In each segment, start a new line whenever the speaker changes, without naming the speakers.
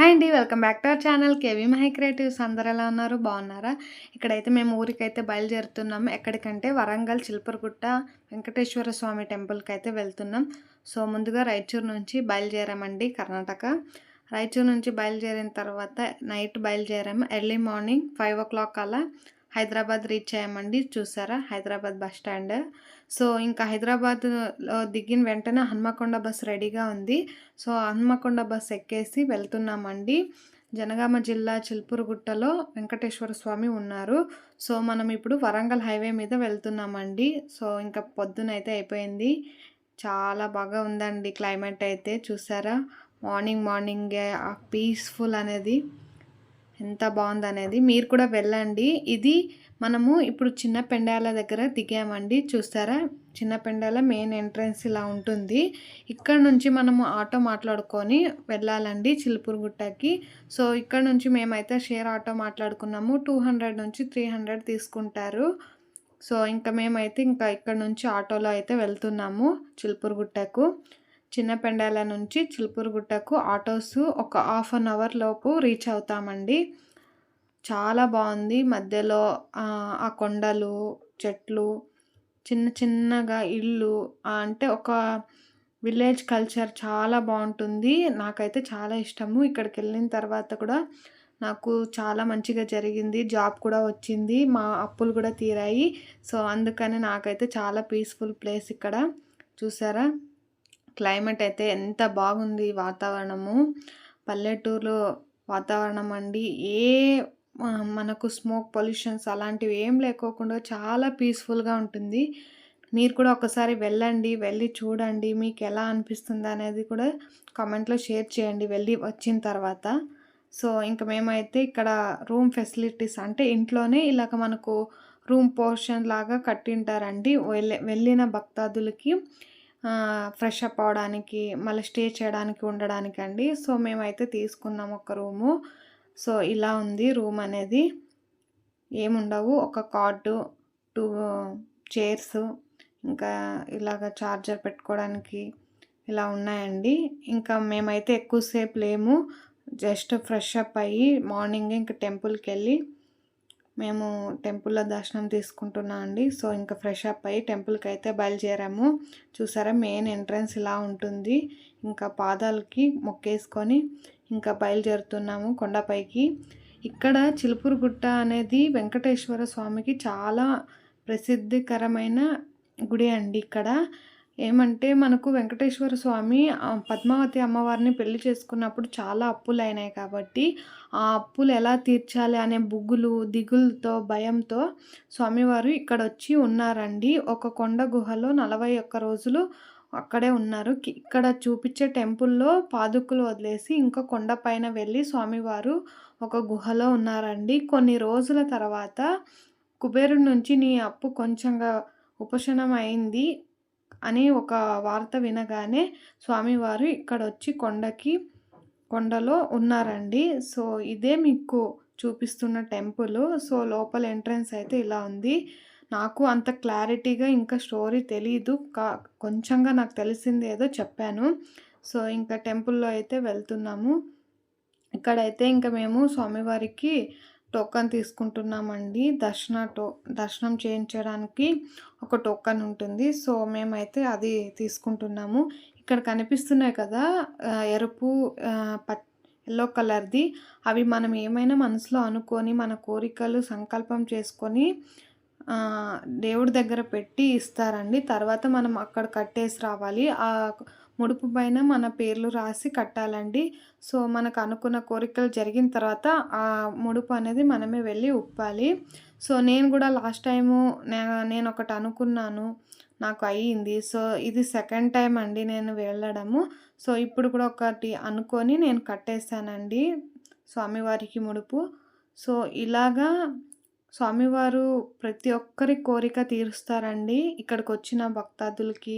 Hi అండి welcome back to our channel KV Mahai creatives. అందరు ఎలా ఉన్నారు? బాగున్నారా? ఇక్కడైతే మేము ఊరికైతే బయలుదేరుతున్నాము ఎక్కడికంటే వరంగల్ చిలుపరగుట్ట వెంకటేశ్వర స్వామి టెంపుల్కి అయితే వెళ్తున్నాం. సో ముందుగా రాయచూరు నుంచి బయలుదేరామండి కర్ణాటక. రాయచూరు నుంచి బయలుదేరిన తర్వాత నైట్ బయలుదేరాము. Early morning five o'clock అలా. హైదరాబాద్ రీచ్ అయ్యామండి చూసారా? Hyderabad bus stand. సో ఇంకా హైదరాబాద్లో దిగిన వెంటనే హన్మకొండ బస్ రెడీగా ఉంది. సో హన్మకొండ బస్ ఎక్కేసి వెళ్తున్నామండి. జనగామ జిల్లా చిల్పూరుగుట్టలో వెంకటేశ్వర స్వామి ఉన్నారు. సో మనం ఇప్పుడు వరంగల్ హైవే మీద వెళ్తున్నామండి. సో ఇంకా పొద్దునైతే అయిపోయింది. చాలా బాగా ఉందండి క్లైమేట్ అయితే చూసారా? మార్నింగ్ మార్నింగే ఆ పీస్ఫుల్ అనేది. ఎంత బాగుందనేది మీరు కూడా వెళ్ళండి. ఇది మనము ఇప్పుడు చిన్న పెండాల దగ్గర దిగామండి. చూస్తారా? చిన్న పెండాల మెయిన్ ఎంట్రన్స్ ఇలా ఉంటుంది. ఇక్కడ నుంచి మనము ఆటో మాట్లాడుకొని వెళ్ళాలండి చిలుపురుగుట్టకి సో ఇక్కడ నుంచి మేమైతే షేర్ ఆటో మాట్లాడుకున్నాము. టూ హండ్రెడ్ నుంచి త్రీ హండ్రెడ్ తీసుకుంటారు. సో ఇంకా మేమైతే ఇంకా ఇక్కడ నుంచి ఆటోలో అయితే వెళ్తున్నాము చిలుపురుగుట్టకు చిన్నపెండాల నుంచి చిలుపురుగుట్టకు ఆటోస్ ఒక హాఫ్ అన్ అవర్ లోపు రీచ్ అవుతామండి. చాలా బాగుంది. మధ్యలో ఆ కొండలు చెట్లు చిన్న చిన్నగా ఇల్లు అంటే ఒక విలేజ్ కల్చర్ చాలా బాగుంటుంది. నాకైతే చాలా ఇష్టము. ఇక్కడికి వెళ్ళిన తర్వాత కూడా నాకు చాలా మంచిగా జరిగింది. జాబ్ కూడా వచ్చింది. మా అప్పులు కూడా తీరాయి. సో అందుకని నాకైతే చాలా పీస్ఫుల్ ప్లేస్ ఇక్కడ. చూసారా? క్లైమేట్ అయితే ఎంత బాగుంది వాతావరణము. పల్లెటూరులో వాతావరణం అండి ఏ మనకు స్మోక్ పొల్యూషన్స్ అలాంటివి ఏం లేకోకుండా చాలా పీస్ఫుల్గా ఉంటుంది. మీరు కూడా ఒకసారి వెళ్ళండి వెళ్ళి చూడండి మీకు ఎలా అనిపిస్తుంది అనేది కూడా కామెంట్లో షేర్ చేయండి వెళ్ళి వచ్చిన తర్వాత. సో ఇంకా మేమైతే ఇక్కడ రూమ్ ఫెసిలిటీస్ అంటే ఇంట్లోనే ఇలాగ మనకు రూమ్ పోర్షన్ లాగా కట్టింటారండి. వెళ్ళి వెళ్ళిన భక్తాదులకి. ఫ్రెష్ అప్ అవడానికి మళ్ళీ స్టే చేయడానికి ఉండడానికి అండి సో మేమైతే తీసుకున్నాం ఒక రూము. సో ఇలా ఉంది రూమ్ అనేది. ఏముండవు. ఒక కార్డు టూ చైర్స్ ఇంకా ఇలాగ చార్జర్ పెట్టుకోవడానికి ఇలా ఉన్నాయండి. ఇంకా మేమైతే ఎక్కువసేపు లేము. జస్ట్ ఫ్రెష్ అప్ అయ్యి మార్నింగ్ ఇంకా టెంపుల్కి వెళ్ళి మేము టెంపుల్లో దర్శనం తీసుకుంటున్నాం అండి. సో ఇంకా ఫ్రెష్ అప్ అయ్యి టెంపుల్కి అయితే బయలుదేరాము. చూసారా మెయిన్ ఎంట్రన్స్ ఇలా ఉంటుంది. ఇంకా పాదాలకి మొక్కేసుకొని ఇంకా బయలుదేరుతున్నాము కొండపైకి. ఇక్కడ చిలుపురు గుట్ట అనేది వెంకటేశ్వర స్వామికి చాలా ప్రసిద్ధికరమైన గుడి అండి ఇక్కడ. ఏమంటే మనకు వెంకటేశ్వర స్వామి పద్మావతి అమ్మవారిని పెళ్ళి చేసుకున్నప్పుడు చాలా అప్పులు అయినాయి కాబట్టి ఆ అప్పులు ఎలా తీర్చాలి అనే బుగ్గులు దిగులతో భయంతో స్వామివారు ఇక్కడ వచ్చి ఉన్నారండి. ఒక కొండ గుహలో నలభై ఒక్క రోజులు అక్కడే ఉన్నారు. ఇక్కడ చూపించే టెంపుల్లో పాదుకులు వదిలేసి ఇంకా కొండపైన వెళ్ళి స్వామివారు ఒక గుహలో ఉన్నారండి. కొన్ని రోజుల తర్వాత కుబేరుడి నుంచి నీ అప్పు కొంచెంగా ఉపశమనం అయింది. అని ఒక వార్త వినగానే స్వామివారు ఇక్కడ వచ్చి కొండకి కొండలో ఉన్నారండి. సో ఇదే మీకు చూపిస్తున్న టెంపుల్. సో లోపల ఎంట్రన్స్ అయితే ఇలా ఉంది. నాకు అంత క్లారిటీగా ఇంకా స్టోరీ తెలీదు. కా కొంచెంగా నాకు తెలిసింది ఏదో చెప్పాను. సో ఇంకా టెంపుల్లో అయితే వెళ్తున్నాము. ఇక్కడైతే ఇంకా మేము స్వామివారికి టోకన్ తీసుకుంటున్నామండి. దర్శన టో దర్శనం చేయించడానికి ఒక టోకన్ ఉంటుంది. సో మేమైతే అది తీసుకుంటున్నాము. ఇక్కడ కనిపిస్తున్నాయి కదా ఎరుపు ప ఎల్లో కలర్ది అవి మనం ఏమైనా మనసులో అనుకొని మన కోరికలు సంకల్పం చేసుకొని దేవుడి దగ్గర పెట్టి ఇస్తారండి. తర్వాత మనం అక్కడ కట్టేసి రావాలి. ఆ ముడుపు పైన మన పేర్లు రాసి కట్టాలండి. సో మనకు అనుకున్న కోరికలు జరిగిన తర్వాత ఆ ముడుపు అనేది మనమే వెళ్ళి ఉప్పాలి. సో నేను కూడా లాస్ట్ టైము నేను ఒకటి అనుకున్నాను. నాకు అయ్యింది. సో ఇది సెకండ్ టైం అండి నేను వెళ్ళడము. సో ఇప్పుడు కూడా ఒకటి అనుకొని నేను కట్టేశానండి స్వామివారికి ముడుపు. సో ఇలాగా స్వామివారు ప్రతి ఒక్కరి కోరిక తీరుస్తారండి. ఇక్కడికి వచ్చిన భక్తాదులకి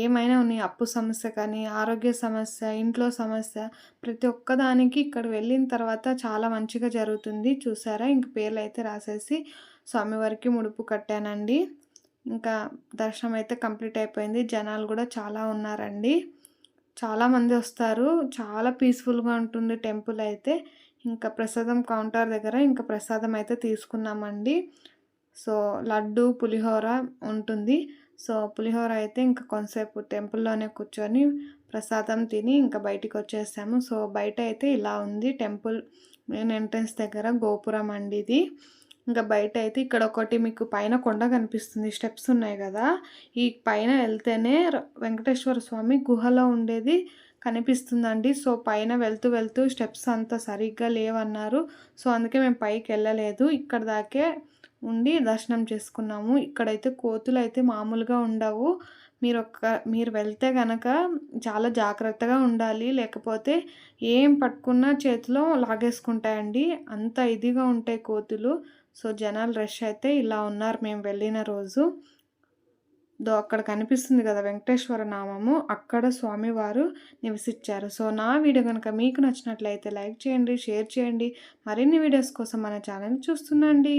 ఏమైనా ఉన్నాయి? అప్పు సమస్య కానీ ఆరోగ్య సమస్య ఇంట్లో సమస్య ప్రతి ఒక్కదానికి ఇక్కడ వెళ్ళిన తర్వాత చాలా మంచిగా జరుగుతుంది. చూసారా? ఇంక పేర్లు అయితే రాసేసి స్వామివారికి ముడుపు కట్టానండి. ఇంకా దర్శనం అయితే కంప్లీట్ అయిపోయింది. జనాలు కూడా చాలా ఉన్నారండి. చాలామంది వస్తారు. చాలా పీస్ఫుల్గా ఉంటుంది టెంపుల్ అయితే. ఇంకా ప్రసాదం కౌంటర్ దగ్గర ఇంకా ప్రసాదం అయితే తీసుకున్నామండి. సో లడ్డు పులిహోర ఉంటుంది. సో పులిహోర అయితే ఇంకా కొంతసేపు టెంపుల్లోనే కూర్చొని ప్రసాదం తిని ఇంకా బయటికి వచ్చేసాము సో బయట అయితే ఇలా ఉంది. టెంపుల్ మెయిన్ ఎంట్రన్స్ దగ్గర గోపురం అండి ఇది. ఇంకా బయట అయితే ఇక్కడ ఒకటి మీకు పైన కొండ కనిపిస్తుంది. స్టెప్స్ ఉన్నాయి కదా. ఈ పైన వెళ్తేనే వెంకటేశ్వర స్వామి గుహలో ఉండేది. కనిపిస్తుందండి. సో పైన వెళ్తూ వెళ్తూ స్టెప్స్ అంత సరిగ్గా లేవన్నారు. సో అందుకే మేము పైకి వెళ్ళలేదు. ఇక్కడ దాకే ఉండి దర్శనం చేసుకున్నాము. ఇక్కడైతే కోతులు అయితే మామూలుగా ఉండవు. మీరు ఒక్క మీరు వెళ్తే కనుక చాలా జాగ్రత్తగా ఉండాలి. లేకపోతే ఏం పట్టుకున్నా చేతిలో లాగేసుకుంటాయండి. అంత ఇదిగా ఉంటాయి కోతులు. సో జనాలు రష్ అయితే ఇలా ఉన్నారు. మేము వెళ్ళిన రోజు. దో అక్కడ కనిపిస్తుంది కదా వెంకటేశ్వర నామము అక్కడ స్వామివారు నివసించారు. సో నా వీడియో కనుక మీకు నచ్చినట్లయితే లైక్ చేయండి షేర్ చేయండి. మరిన్ని వీడియోస్ కోసం మన ఛానల్ చూస్తుండండి.